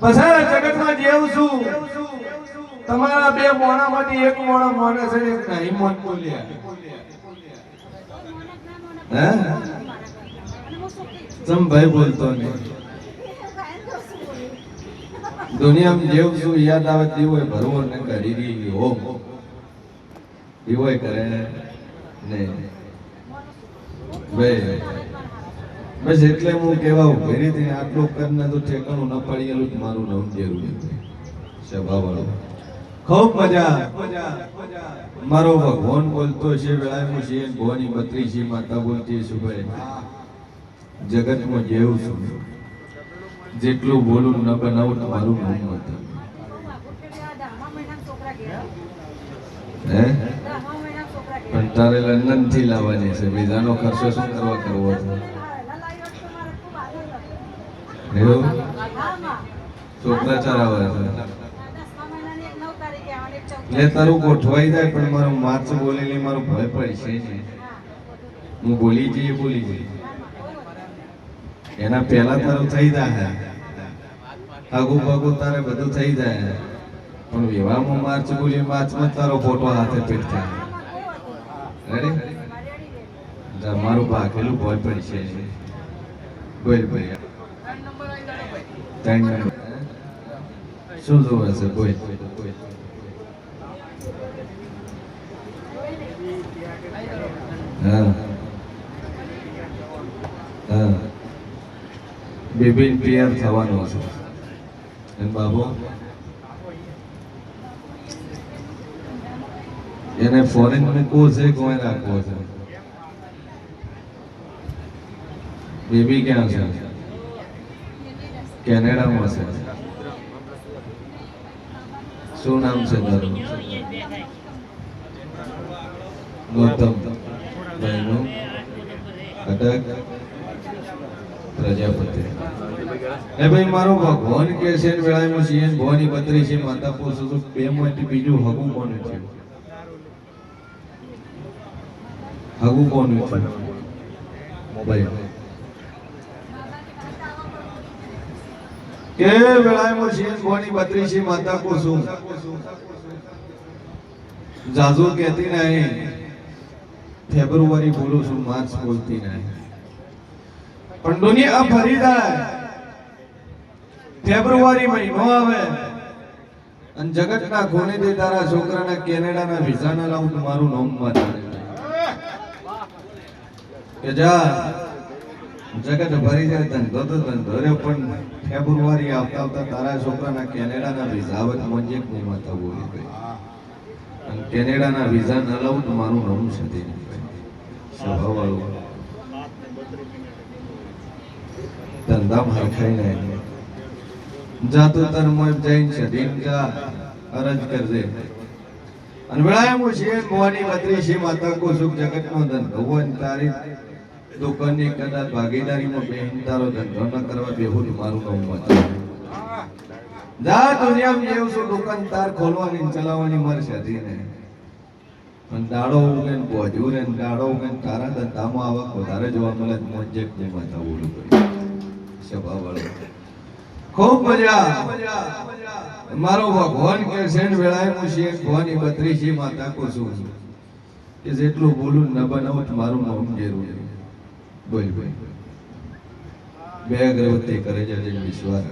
દુનિયા જેવું છું હે? ચમ ભાઈ બોલતો નહીં. દુનિયામાં જેવું છું, યાદ આવે તેવું ભરવો ને કરી રહી હો એવો કરે નહીં ભાઈ બસ એટલે હું કેવા ઊભી રહી હતી આટલું કરીને તો ઠેકાણું ન પડેલું જ મારું નામ જરૂરી સ્વભાવવાળો ખૂબ મજા. મારો ભગવાન બોલતો છે વેળામાં છે, ભવાની બત્રી છે, માતા બોલતી છે ભાઈ જગતમાં જેવું છું. જેટલું બોલું ન બનાવું તમારું મારું નામ હતું હે? પણ તારે લંડનથી લાવવાની છે. વિઝાનો ખર્ચો શું કરવા કરવો છે? એવું? છોકરા છે. એટલે તારું ગોઠવાઈ જાય, પણ મારું માચ બોલેલી મારું ભય પડે છે હું બોલી જઈએ બોલી જઈએ. એના પહેલા તારું થઈ જાય. આગુ બાગુ તારે બધું થઈ જાય. પણ વિવાહમાં માર્ચ બોલી માર્ચમાં તારો ફોટો હાથે પીટ થાય. મારું ભાગેલું ભય પણ છે. બોલ ભાઈ. ત્રણ નંબર શું જોવે છે? બોલ. હા. હા. બેબી તૈયાર થવાનો છે બાબુ? એને ફોરેન મૂકવો છે, કોઈ રાખવો છે? બેબી ક્યાં છે? કેનેડામાં છે. શું નામ છે ગૌતમ. ભાઈનું? કટક પ્રજાપતિ. એ ભાઈ, મારો ભગવાન કે છે વેળામાં છીએ ભવાની બત્રી છે માતા પોષો તો બે માંથી બીજું હગું કોને છે. કોનું છે ભાઈ કે વેળામાં છીએ ને ભવાની બત્રી છે માતા પોષો જાજુ કહેતી નહીં ફેબ્રુઆરી બોલું છું માર્ચ બોલતી નહીં પણ દુનિયા ફરી જાય ફેબ્રુઆરી મહિનો આવે અને જગતના ખૂણે દે તારા છોકરાના કેનેડાના વિઝાના લાવું તો મારું નામ મારે કે જા જગત ભરી જાય ધંધો તો ધંધો રે પણ ફેબ્રુઆરી આવતા આવતા તારા છોકરાના કેનેડાના વિઝા તો મંજે નહીં થવું ગઈ અને કેનેડાના વિઝા ન લઉં તો મારું રમું છે તે સ્વભાવવાળું ધંધામાં હરખાઈ જા જાતો તર મોય જૈન છે દિન જા, અરજ કરજે. અને વેળાએ હું છે મોની બત્રી છે માતા કો સુખ જગત નો ધંધો ભગવાન તારી દુકાનની કદાચ ભાગીદારીમાં બેહીન ધંધો ન કરવા બેહું મારું નામ મત જા, દુનિયામાં જેવું છું, દુકાન તાર ખોલવાની ચલાવવાની મરશે ને પણ દાડો ઉગે ને બોજ્યું રે ને દાડો ઉગે ને તારા ધંધામાં આવક વધારે જોવા મળે મોજે ને માતા સભા વાળો ખૂબ મજા. મારો ભગવાન કે ને વેળાએ હું છીએ ભવાની બત્રીસી માતા કો છું. કે જેટલું બોલું ન બનાવું મારું નામ જરૂર બોલ બોલ. બે અગરબત્તી કરે છે વિશ્વાસ.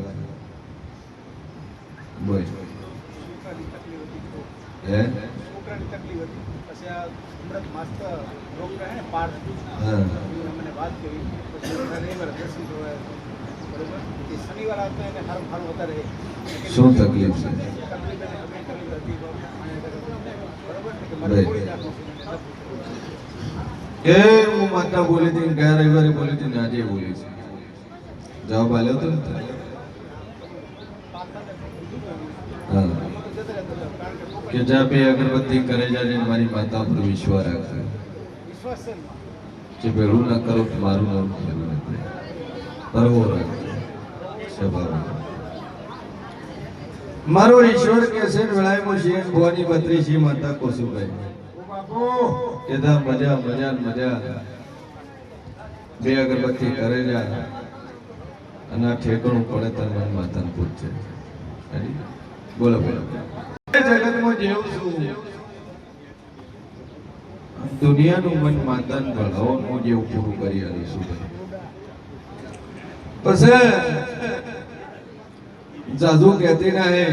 બોલ. હે. શું તકલીફ છે? તકલીફ એને ગમે તકલીફ હતી તો બરોબર ને કે right. મારે ગોળી નાખો કે હું માતા બોલી હતી ગયા રવિવારે બોલી હતી આજે બોલી છે. જવાબ આલ્યો હતો હા. કે જા બે અગરબત્તી કરે જાજે મારી માતા પર વિશ્વાસ રાખે. વિશ્વાસ છે ને જે ભેળું ના કરો મારું નામ ખેલું નથી પરવો રાખજો સ્વભાવ મારો ઈશ્વર કે છે વેળાયમો છે ભવાની બત્રી છે માતા કોસુભાઈ. કીધા, મજા મજા મજા. બે અગરબત્તી કરે જા અને આ ઠેકણું પડે તન મન માતાને પૂછે બોલો બોલો. જગતમાં જેવું છું. દુનિયાનું મન માતાને ભણાવવાનું જેવું પૂરું કરી આવીશું પછી જાદુ કહેતી ના હે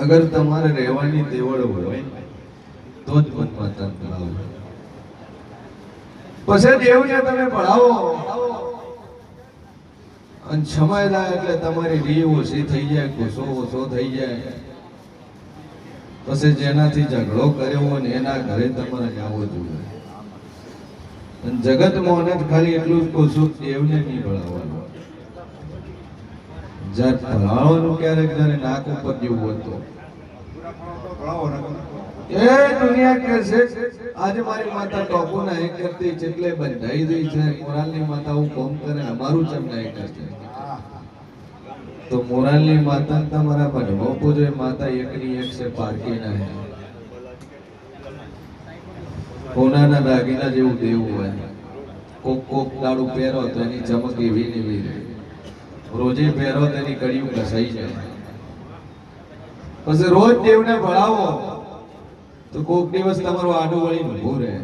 અગર તમારે રહેવાની દેવળ હોય તો જ મન માતાને ભણાવો પછી દેવને તમે ભણાવો. અને થાય એટલે તમારી રી ઓછી થઈ જાય, ગુસ્સો ઓછો થઈ જાય. પછી જેનાથી ઝઘડો કર્યો હોય ને એના ઘરે તમારે જવું જોઈએ. અને જગતમાં ને ખાલી એટલું જ કહું છું દેવને નહીં ભણાવવાનું. જ્યારે ભણાવવાનું ક્યારેક જ્યારે નાક ઉપર જેવું હતું એ દુનિયા કે છે, આજે મારી માતા ટોપુ ના એક કરતી, જેટલે બંધાઈ દઈ છે, મોરાલની માતા હું કોમ કરે, અમારું ચમ ના એક કરતી. તો મોરાલની માતા તમારા ભણવો પૂજે એ માતા એકની એક છે, પારકી ના હે. સોનાના દાગીના જેવું દેવું હોય. કોક કોક દાડું પહેરો તો એની ચમક એવી ને એવી રોજે પહેરો તેની કડિયું ઘસાઈ જાય. પછી રોજ દેવને ભણાવો. તો કોક દિવસ તમારું આડું વળી ઊભું રહે.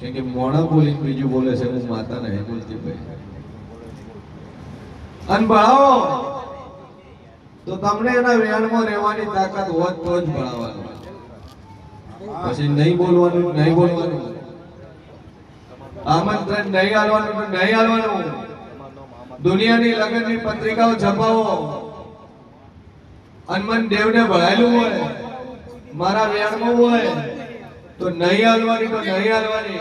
કેમ કે મોણા બોલીને બીજું બોલે છે, હું માતા નહીં બોલતી ભાઈ. અને તો તમને એના વ્યાણમાં રહેવાની તાકાત હોત તો જ ભણાવવાનું. પછી નહીં બોલવાનું નહીં બોલવાનું. આમંત્રણ નહીં હાલવાનું નહીં આલવાનું. દુનિયાની લગ્નની પત્રિકાઓ છપાવો. હનુમાન દેવને ભણાયેલું હોય. મારા વ્યાણમાં હોય, તો નહીં હાલવાની તો નહીં હાલવાની.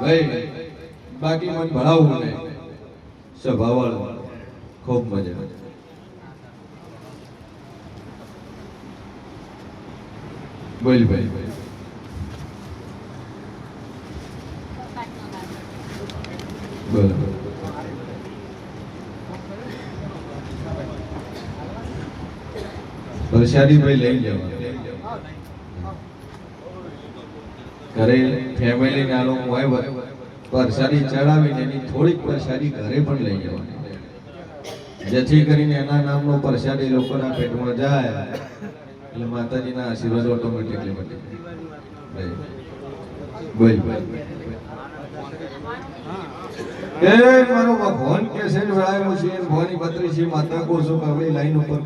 ભાઈ, બાકી મને ભણાવવું નહીં સ્વભાવળ ખૂબ મજા બોલ ભાઈ. બોલો. પ્રસાદી ભાઈ લઈ જવા ઘરે ફેમિલી નાનો હોય પરસાદી ચડાવીને એની થોડીક પરસાદી ઘરે પણ લઈ જવાની. જેથી કરીને એના નામનો પરસાદી લોકોના પેટમાં જાય, એટલે માતાજીના આશીર્વાદ ઓટોમેટિકલી મળી. બોલ બોલ. એ મારો ભગવાન કે છે ને ભવાની પત્રી છે માતા કો છો કે ભાઈ લાઈન ઉપર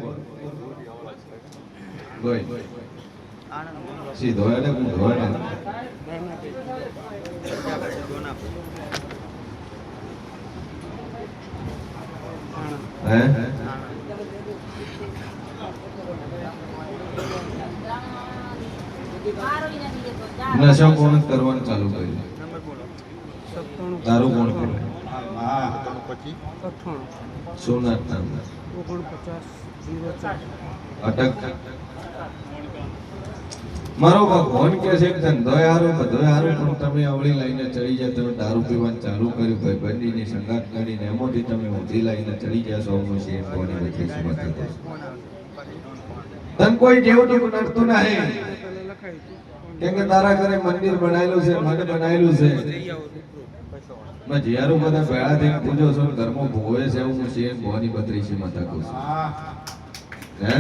હે નશો કોણ કરવાનું ચાલુ કર્યું? દારૂ કોણ કરે અટક. મારો ભગવાન કે છે કે દયારો બધોય પણ તમે અવળી લઈને ચડી જાય તમે દારૂ પીવાનું ચાલુ કર્યું ભાઈ બંદીની સંગાત કરીને એમાંથી તમે ઊંધી લઈને ચડી જાય છો હું છે કોની વચ્ચે વાત તન કોઈ જેવું ટીવું નડતું નહીં. કેમ કે તારા ઘરે મંદિર બનાવેલું છે મઢ બનાવેલું છે. મેં જીયારું બધા ભેળા થઈને પૂજો છો ધર્મો ભોવે છે હું છે શેન ભવાની છે માતા કહું છું. હે?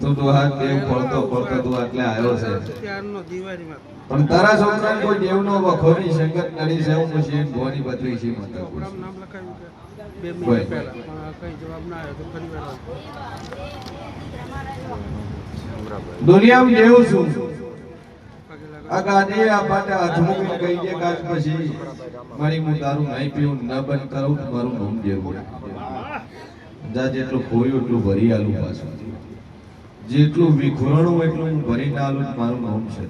તું તો હાથ દેવ પડતો પડતો તું આટલે આવ્યો છે. પણ તારા છોકરા કોઈ દેવનો વખોની સંગત નડી છે હું શેન ભવાની છે માતા કહું છું. બોલ. દુનિયામાં દેવ છું. આ પાટે હાથ મૂકીને કહી દે કાચ પછી મારી હું દારૂ નહીં પીવું ન બંધ કરું મારું નામ જેવું જા જેટલું ખોયું એટલું ભરી આલું પાછું. જેટલું વિખુરણું એટલું હું ભરી ના મારું નામ છે.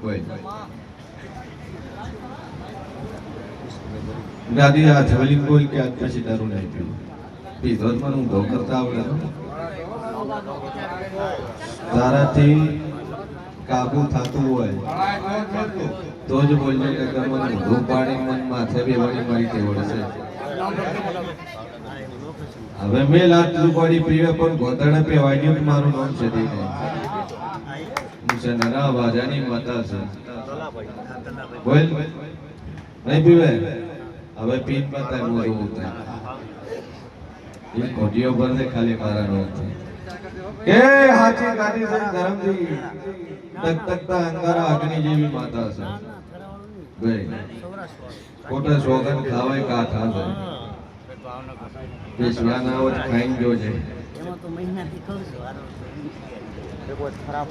કોઈ દાદી, આ થેલી બોલ કે આજ પછી દારૂ નહીં પીવું પીધો જ મને ઊંધો કરતા આવડે તારાથી કાબુ થતું હોય. તો જ બોલજો કે મને ઊંધું પાડી મન માથે બેવાની મારી તેવડ છે હવે મેં લાટલું પાડી પીવે, પણ ગોતડે પે વાગ્યું મારું નામ છે દીને હું છે નરા વાજાની માતા છે. બોલ. નહીં પીવે? હવે પીન માતા મોરું ઉતરે. એ કોટીઓ પર દે ખાલી મારા નો એ હાચી ગાડી છે ધરમજી તક તકતા અંગારા અગ્નિ જેવી માતા છે ભાઈ ખોટા સોગન ખાવાય કાઠા છે એમાં તો મહિનાથી કહું છું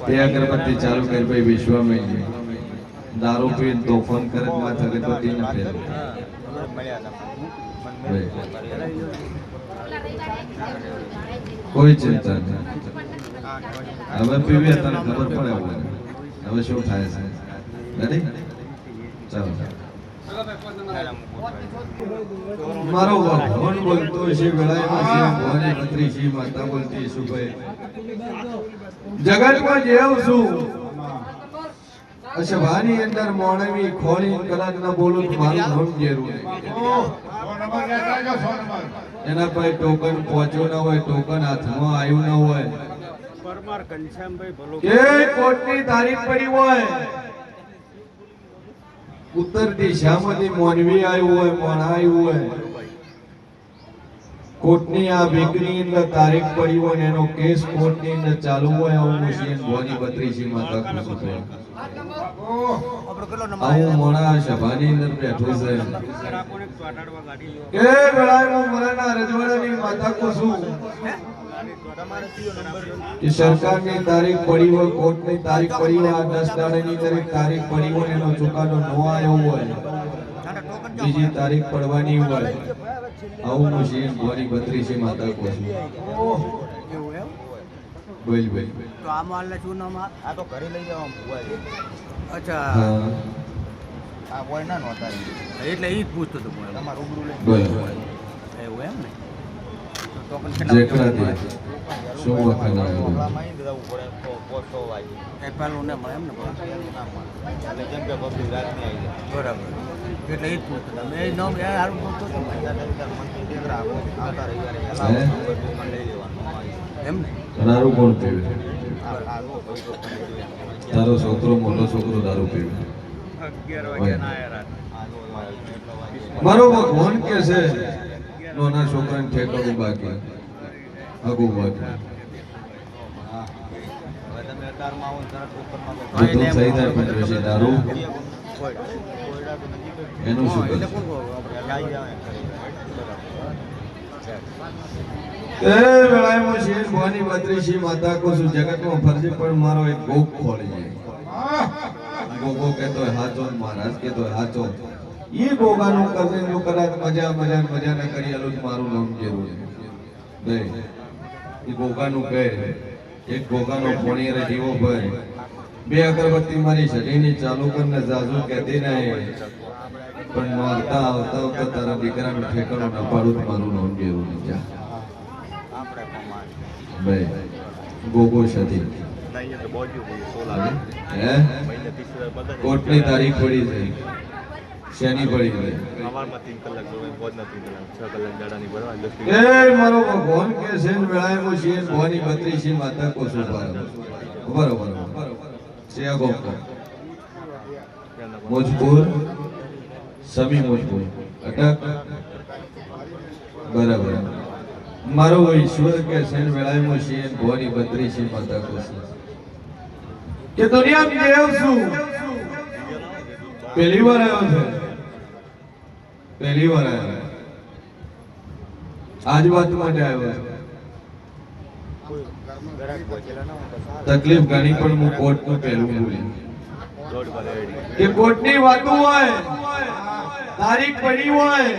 તે અગરબત્તી ચાલુ કરી ભાઈ વિશ્વમાં છે. દારૂ પીને તોફાન કરે માથા ન ફેરવે. ભાઈ. કોઈ ચિંતા નહીં હવે પીવે તને ખબર પડે હવે હવે શું થાય છે? રેડી ચાલો. મારો ભગવાન બોલતો છે વેળાએમાં છે, ભવાની પત્રી છે, માતા બોલતી શું ભાઈ. જગતમાં જેવ છું. અચ્છા ભાની અંદર મોણવી ખોળી કલાક ના બોલું મારું નામ જેરું એના પાસે ટોકન પહોંચ્યું ના હોય ટોકન હાથમાં આવ્યું ના હોય. પરમાર ઘનશ્યામભાઈ ભલો જે કોર્ટની તારીખ પડી હોય ઉત્તર દિશામાંથી મોનવી આવ્યું હોય મોણા આવ્યું હોય કોર્ટની આ વીકની અંદર તારીખ પડી હોય ને એનો કેસ કોર્ટની અંદર ચાલુ હોય આવું મુશીન ભવાની બત્રીસી માં છે. આવું મોણા સભાની અંદર બેઠો છે. એ વેળાએ હું મરણના રજવાડાની માતા કુસુમ કે સરકારની તારીખ પડી હોય કોર્ટની તારીખ પડી હોય આ દસ દાડાની તારીખ તારીખ પડી હોય એનો ચુકાદો ન આવ્યો હોય બીજી તારીખ પડવાની હોય આવું મુશીન મારી બત્રીસી માતા બોલ બોલ. તો આ માલને શું નામ આ? તો ઘરે લઈ જવા ભુવાજી અચ્છા. હા. આ હોય નહોતા એટલે એ જ પૂછતો હતો હું રૂબરૂ લઈ એવું એમ ને? તો કેટલા દે શું વખત તો. પહેલું ને મળે એમ ને. એટલે જેમ કે પબ્લિક રાતની આવી જાય. બરાબર. એટલે એ જ પૂછતો હતો મેં એ નામ એ સારું પૂછતો મંત્રી આવતા રવિવારે લઈ લેવાનું. એમ ને? દારૂ કોણ પીવે. તારો છોકરો મોટો છોકરો દારૂ પીવે. મારો ભગવાન કે છે. નાના છોકરાને ઠેકાણું ઊભા હગું બાકી. ઊભા ને દારૂ. એનું શું કહું શેર ભવાની માતા કો છું જગતમાં ફરજી પણ મારો એક ગોપ ખોળી જાય. ગોગો કહેતો હાચો મહારાજ કહેતો હોય હાચો. ઈ ગોગાનું કરજે જો કદાચ મજા મજા મજા ન કરી આલો મારું નામ જેવું છે? બે. એ ગોગાનું કહે એક ગોગાનો પોણી રે જીવો ભાઈ બે અગરબત્તી મારી શરીરની ચાલુ કરીને જાજુ કહેતી નહીં પણ મારતા આવતા આવતા તારા દીકરાનું ઠેકાણું ન પાડું મારું નામ નહીં જા. બે. ગોગો પગાર કોર્ટની તારીખ પડી છે. શેની પડી છે સવારમાં ત્રણ કલાક જોવે પોજના ત્રણ કલાક છ કલાક દાડાની ભરવા દસ એ મારો ભગવાન કે છે વેળાએ છે ભવાની બત્રીસી માતા કો સુપાર. બરોબર છે ગોપકો મુજપુર સમી મુજપુર. અટક. બરાબર. મારો ઈશ્વર કે છે વેળાએ છે ભવાની બત્રીસી માતા કો કે દુનિયામાં દેવ છું પહેલી વાર આવ્યો છે. પહેલી વાર આવ્યો. આજ વાત માટે આવ્યો તકલીફ ઘણી, પણ હું કોર્ટનું પહેલું બોલી. રોડ પર રેડી કે કોર્ટની વાતો હોય, તારીખ પડી હોય,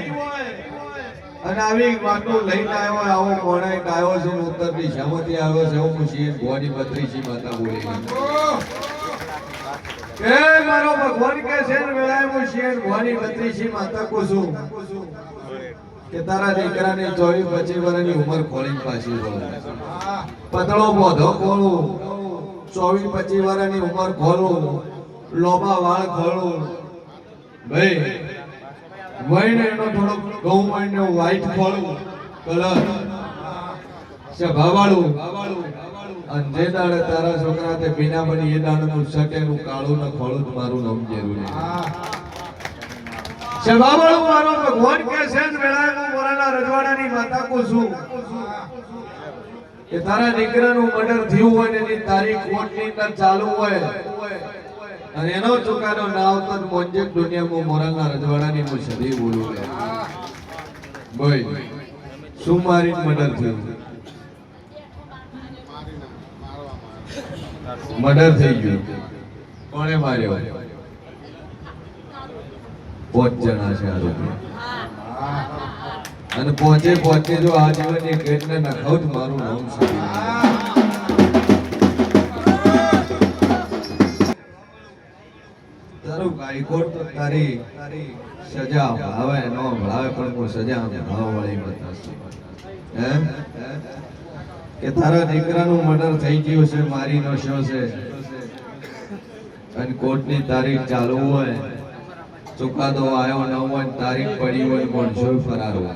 અને આવી વાતો લઈને આવ્યો, આવો કોણે આવ્યો છે ઉત્તર દિશામાંથી આવ્યો છે, હું શિર ભવાની બત્રીસી માતા બોલી. કે મારો ભગવાન કે છે ને વેળાએ હું શિર ભવાની બત્રીસી માતા કો છું. કે તારા દીકરાને ચોવીસ પચીસ વર્ષની ઉંમર ખોલી પાછી પતળો બોધો ખોલું, ચોવીસ પચીસ વર્ષની ઉંમર ખોલું, લોબા વાળ ખોલું. ભાઈ વહીને એનો થોડો ઘઉં વહીને વ્હાઈટ ખોલું કલર છે ભાવાળું અને જે દાડે તારા છોકરા તે બીના બની એ દાડનું સટેનું કાળું ને ખોળું મારું નામ જેવું છે. મારો ભગવાન કે છે જ વેળાએ હું મોરાના રજવાડાની માતા કો છું. કે તારા દીકરાનું મર્ડર થયું હોય ને એની તારીખ કોર્ટની અંદર ચાલુ હોય અને એનો ચુકાનો ના આવતો જ મોંજેક દુનિયામાં મોરાના રજવાડાની હું સદી બોલું ભાઈ શું મારી મર્ડર થયું? મર્ડર થઈ ગયું. કોણે માર્યો? પાંચ જણા છે આરોપી અને પહોંચે પહોંચે જો આજીવન એક ગેટને નખાવ તો મારું નામ સુધી તારું હાઈકોર્ટ સજા ભાવે, ન ભાવે, પણ હું સજા ભાવ વાળી બતાવશે. હે? કે તારા દીકરાનું મર્ડર થઈ ગયું છે, મારી નો શો છે. અને કોર્ટની તારીખ ચાલુ હોય, ચુકાદો આવ્યો ન હોય તારીખ પડી હોય પણ માણસો ફરાર હોય.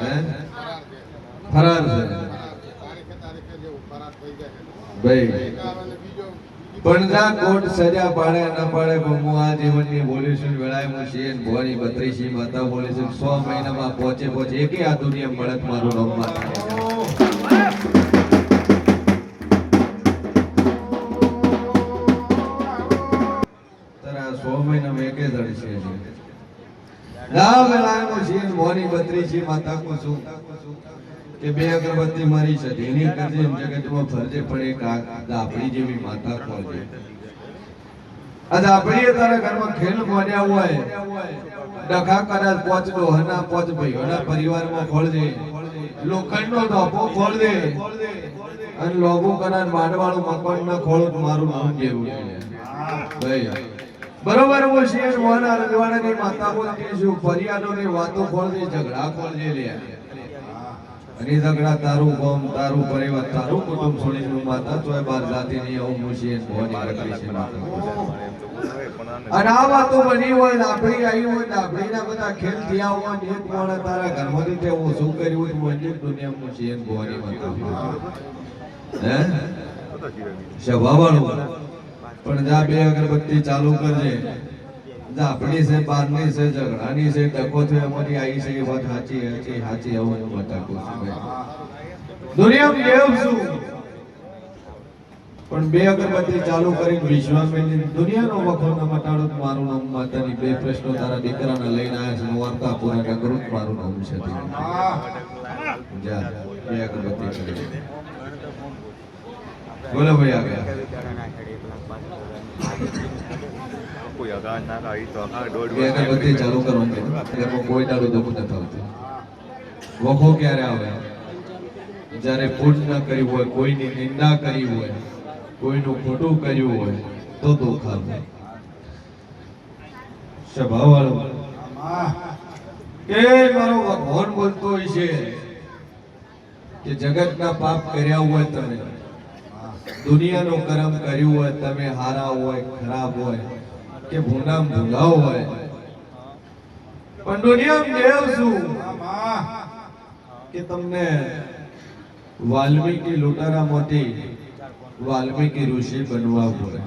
હે? ફરાર છે. ભાઈ, પણ જા કોર્ટ સજા પાડે, ન પાડે, પણ હું આ જીવનની બોલીશું વેળાએ હું છીએ ભવાની બત્રીસી માતા બોલીશું સો મહિનામાં પહોંચે પહોંચે એકે આ દુનિયા મળત મારું રમવા માતા. ના વેળાએ હું છીએ ને ભવાની માતા કો છું બે અગરબત્તી મારી છે એની કરજે જગતમાં ફરજે એક દાપડી જેવી માતા ખોલજે આ દાપડીએ ઘરમાં ખેલ મોન્યા હોય, ડખા કદાચ પોચ ડોહના પોચ ભાઈઓના પરિવારમાં ખોલજે લોખંડનો ધોપો ખોલ દે અને લોગો કદાચ માંડવાળું મકાન ના ખોલો મારું નામ જેવું છે. ભાઈ બરોબર હું શેર મોહના રજવાડાની માતા બોલતી છું ફરિયાદોની વાતો ખોલજે ઝઘડા ખોલજે લે. અને ઝઘડા તારું ગોમ તારું પરિવાર તારું કુટુંબ છોડી નું માતા તોય બાર જાતી ની આવું મુશી ભવાની રખડી છે માતા અને આ વાતો બની હોય ને આપણી આવી હોય ને આપણીના બધા ખેલ થયા હોય ને એક માણસ તારા ઘરમાં તે હું શું કર્યું હોય તો મંજૂર દુનિયા મુશી ભવાની માતા હે. સ્વભાવવાળું પણ જા બે અગરબત્તી ચાલુ કરજે. આપણી છે, બારની છે, ઝઘડાની છે ડકો છે, અમારી આવી છે, એ વાત સાચી સાચી સાચી, આવું હું બતાવું છું દુનિયામાં દેવ છું? પણ બે અગરબત્તી ચાલુ કરીને વિશ્વાસની દુનિયાનો વખો ન મટાડો મારું નામ માતાની બે પ્રશ્નો તારા દીકરાને લઈને આવ્યા છે. વાર્તા પૂરા કરું મારું નામ છે જા, બે અગરબત્તી બોલો ભાઈ આગળ. કોઈ ના કાઢી તો અગાઉ દોઢ બે અગરબત્તી ચાલુ કરવાનું છે. કોઈ દાડો દુઃખ નથી આવતું. વખો ક્યારે આવે? જ્યારે પૂજ ન કર્યું હોય કોઈની નિંદા કરી હોય કોઈનું ખોટું કર્યું હોય તો દુઃખ આવે. સ્વભાવવાળો કે મારો ભગવાન બોલતો હોય છે કે જગતના પાપ કર્યા હોય તમે દુનિયાનું કર્મ કર્યું હોય, તમે હારા હોય, ખરાબ હોય, કે ભૂંડામ ભૂલાવ હોય. પણ દુનિયામાં દેવ શું કે તમને વાલ્મીકી લૂંટારામાંથી વાલ્મીકી ઋષિ બનવા પડે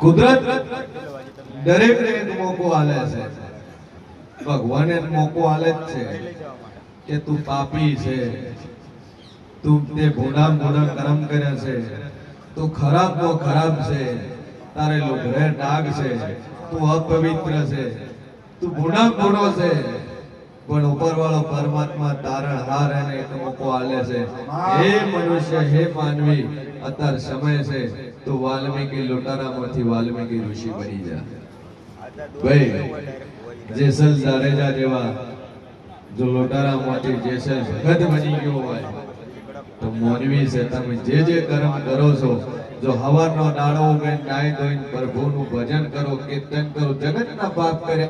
કુદરત દરેક ને મોકો આલે છે. ભગવાને મોકો આલે જ છે કે તું પાપી છે. તું તે ભૂડા ભૂડા કર્મ કર્યા છે. તું ખરાબ નો ખરાબ છે. તારે લુગરે ડાગ છે. તું અપવિત્ર છે. તું ભૂડા ભૂડો છે. પણ ઉપરવાળો પરમાત્મા તારણ હાર એને એક મોકો આલે છે. હે મનુષ્ય, હે માનવી, અત્યારે સમય છે. તું વાલ્મીકી લૂંટારામાંથી વાલ્મીકી ઋષિ બની જા. ભાઈ, જેસલ જાડેજા જેવા જો લોટારામાંથી જેસલ ભગત બની ગયો હોય તો મોનવી છે, તમે જે જે કર્મ કરો છો, જો હવારનો દાડો ઉગે નાય ધોઈને પ્રભુનું ભજન કરો, કીર્તન કરો, જગતના પાપ કરે.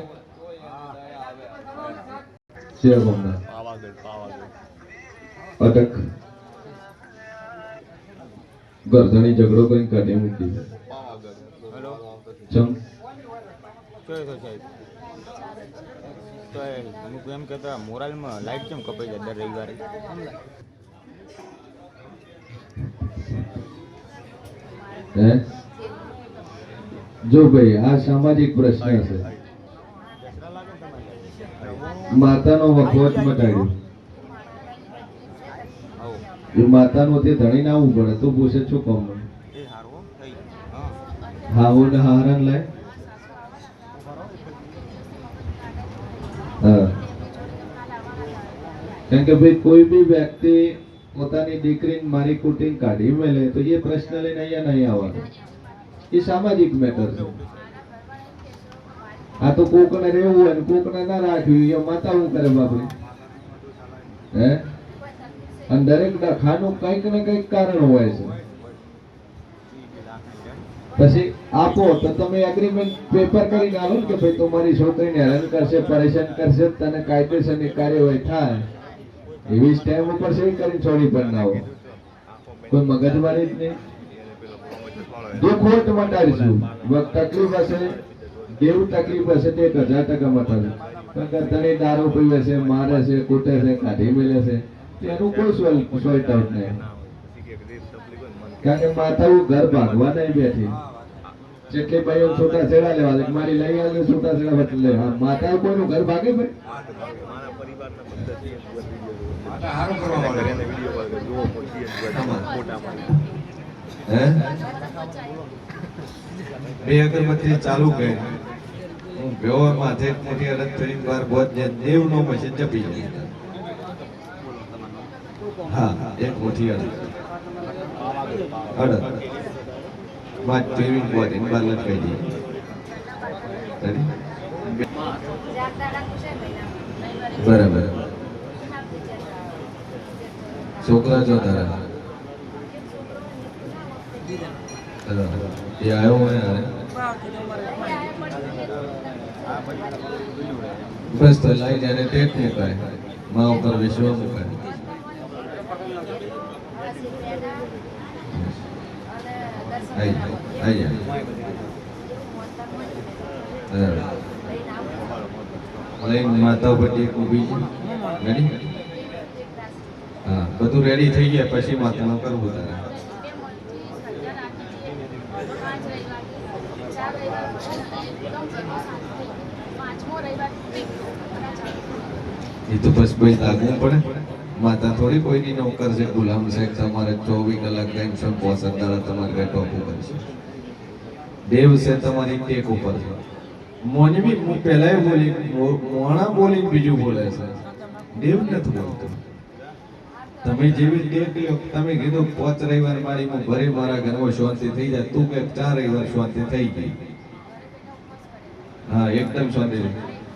જય પાવાગઢ અટક. ગરધણી ઝઘડો કરીને કાઢી મૂકી તો એમ કહેતા મોરાલમાં લાઈટ કેમ કપાઈ જાય? દર રવિવારે? જો ભાઈ, આ સામાજિક પ્રશ્ન છે. માતાનો વખવટ મટાડ્યો. એ માતાનો તે ધણીને આવવું પડે, તું પૂછે છો કોમ હાવો ને હારણ લાય. કેમ કે ભાઈ કોઈ બી વ્યક્તિ પોતાની દીકરીને મારી કુટીને કાઢી મેલે, તો એ પ્રશ્ન લઈને અહીંયા નહીં આવવાનો. એ સામાજિક મેટર છે. આ તો કોકને રહેવું હોય કોકને ના રાખ્યું એ માતા શું કરે બાપડી હે? અને દરેક ખાનું કંઈક ને કંઈક કારણ હોય છે. પછી આપો, તો તમે એગ્રીમેન્ટ પેપર કરીને આવો કે ભાઈ તમારી છોકરીને હેરાન કરશે, પરેશાન કરશે, તને કાયદેસરની કાર્યવાહી થાય. એવી સ્ટેમ ઉપર છે કરી છોડી પણ ના હોય કોઈ મગજમારી જ નહીં. જે ખોટ મટાડીશું. તકલીફ હશે, જેવું તકલીફ હશે તે એક હજાર ટકા મટાડે. પણ કે તને દારૂ પીવે છે મારે છે કૂટે છે કાઢી મેલે છે તેનું કોઈ સોલ્ટ આઉટ નહીં. કારણ કે માતાઓ ઘર ભાગવા નહીં બેઠી. જેટલી ભાઈઓ છોટા છેડા લેવા મારી લઈ આવે છોટા છેડા બદલે લે. હા માતા કોઈનું ઘર ભાગે ભાઈ? હે? બે અગરબત્તી ચાલુ કરી. હું ભેવો માથે એક અલગ થઈ કરી બાર બોધ જે દેવનો મશીન જપી હા એક મોટી અડદ માં ટીવી બોધ એની બાર લટકાઈ દઈએ Ready? બરાબર. છોકરા જો તારા. એ આવ્યો હોય. બસ તો લાઈ જાય ટેટ મુકાય મા ઉપર વિશ્વ મુકાય આઈ લઈને માતા ટેક ઊભી છે. રેડી હા, બધું રેડી થઈ ગયા, પછી માતાનું કરવું તારે. એ તો બસ ભાઈ લાગવું પડે. માતા થોડી કોઈની નોકર છે, ગુલામ છે, તમારે ચોવીસ કલાક ટેન્શન પોસત દાડા તમારે કઈ ટોપ છે દેવ છે તમારી ટેક ઉપર. છે મોની હું બોલી મોણા બોલી બીજું બોલે છે. દેવ નથી બોલતો. તમે જેવી ટેક લ્યો, તમે કીધું પાંચ રવિવાર મારી હું ભરે મારા ઘરમાં શાંતિ થઈ જાય, તું કે ચાર રવિવાર શાંતિ થઈ ગઈ. હા, એકદમ શાંતિ.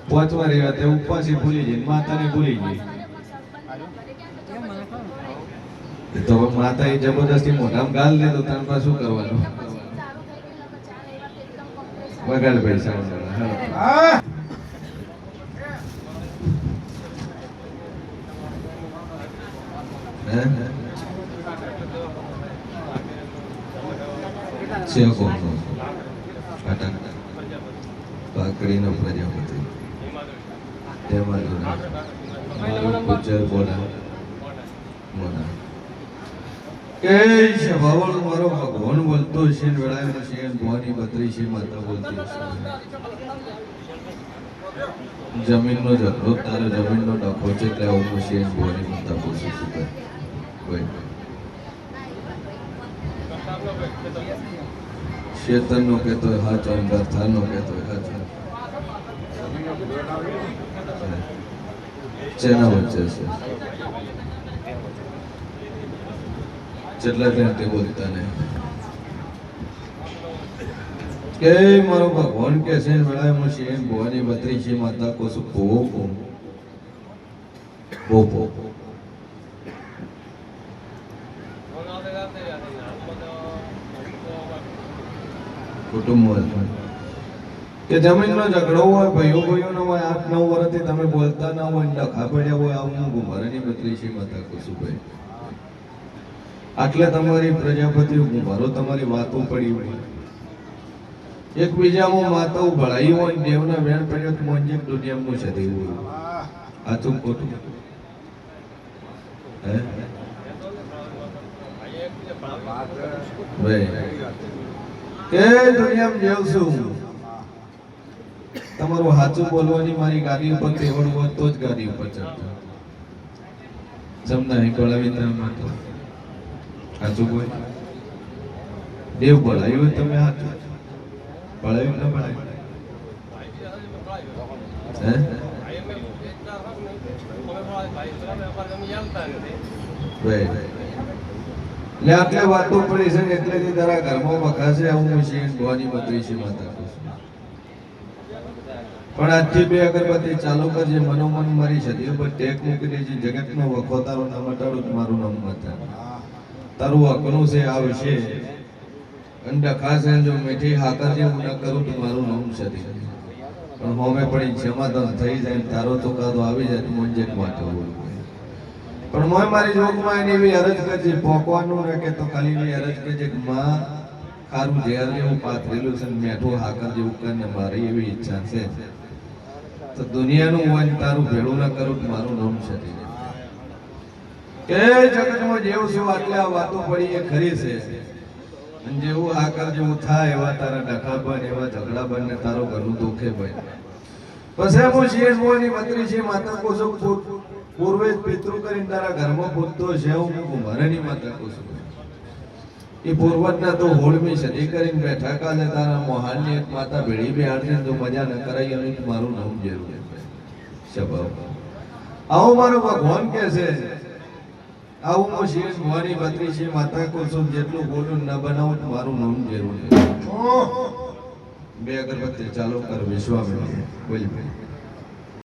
પાંચમા રવિવાર તે ઉપવાસી ભૂલી જઈ માતાને ભૂલી ગઈ. તો માતા એ જબરદસ્તી મોઢામાં ગાલ દે તો તાર શું કરવાનું? વગાડ પૈસા હા છે કોણ કાટા પાકડીનો પ્રજાપતિ તેમાં ગુજર બોલા બોલા કે છે ભાવળ મારો ભગવાન બોલતો છે, ને છે ભવાની બત્રી છે, માતા બોલતી છે. જમીનનો ઝઘડો તારો જમીનનો ડખો છે, એટલે આવું છે ભવાની કહેતો હોય હાચો અને ગરથારનો કહેતો હોય હાચો ચેના વચ્ચે છે. જેટલા કે મારો ભગવાન ઝઘડો હોય ભાઈઓ ભાઈઓનો હોય આઠ નવ વર્ષથી તમે બોલતા ના હોય ડખા પડ્યા હોય, આવું ગુમારાની બત્રી છે, માતા કુસુભાઈ. આટલે તમારી પ્રજાપતિ ગુમારો તમારી વાતો પડી હોય. એકબીજામાં માતાઓ ભળાઈ હોય, દેવના વેણ પડ્યો તો મોંજે દુનિયામાં છે દેવું આ આચું ખોટું. હે? તમારું સાચું બોલવાની મારી ગાડી ઉપર તેવડું હોત તો જ ગાડી ઉપર ચડતા જમના અહીં કળાવી તમે માટે સાચું બોલ. દેવ બોલાયું હોય તમે સાચું બોલાયું ના બોલાયું એટલે આટલે વાતો પડી છે ને એટલેથી તારા ઘરમાં વખાશે હું શિવ ભવાની બત્રી છે માતા પણ આજથી બે અગરબત્તી ચાલુ કરજે, મનોમન મરી સદી ઉપર ટેક મૂકી દેજે, જગતનો વખો તારો નામ હટાડું તો મારું નામ માતા. હા તારું અકનું છે. આ વિશે અંડા ખાસ જો મીઠી હાકર જેવું ન કરું તો મારું નામ સદી પણ હોમે પડી જમાદન થઈ જાય તારો તો કાદો આવી જાય તો મુંજેટ માટે પણ મોય મારી જોગમાં એની એવી અરજ કરજે પોકવાનું ને કે તો ખાલી એવી અરજ કરજે કે માં ખારું ઝેર જેવું પાથરેલું છે મેઠું હાકર જેવું કરીને મારી એવી ઈચ્છા છે. તો દુનિયાનું હોય તારું ભેળું ના કરું મારું નામ છે કે જગતમાં જેવું શું આટલે આ વાતો પડી એ ખરી છે. અને જેવું આકાર જેવું થાય એવા તારા ડખા બન, એવા ઝઘડા બન ને તારો ઘરનું દુઃખે બન. પછી હું શિયર મોની મંત્રી છે, માતા કોસો પૂર્વે પિતૃ કરીને તારા ઘરમાં પૂછતો છે, હું કુંભારની માતા કોસો એ પૂર્વજના તો હોળમી સદી કરીને બેઠા કાલે તારા મોહાલની એક માતા ભેળી બેહાડને તો મજા ન કરાઈ અને મારું નામ જરૂર સ્વભાવ આવો મારો ભગવાન કે છે આવું હું શિવ ભવાની બત્રી છે માતા કુસુમ જેટલું બોલું ન બનાવું મારું નામ જરૂર બે અગરબત્તી ચાલુ કર વિશ્વામિત્ર બોલ. ભાઈ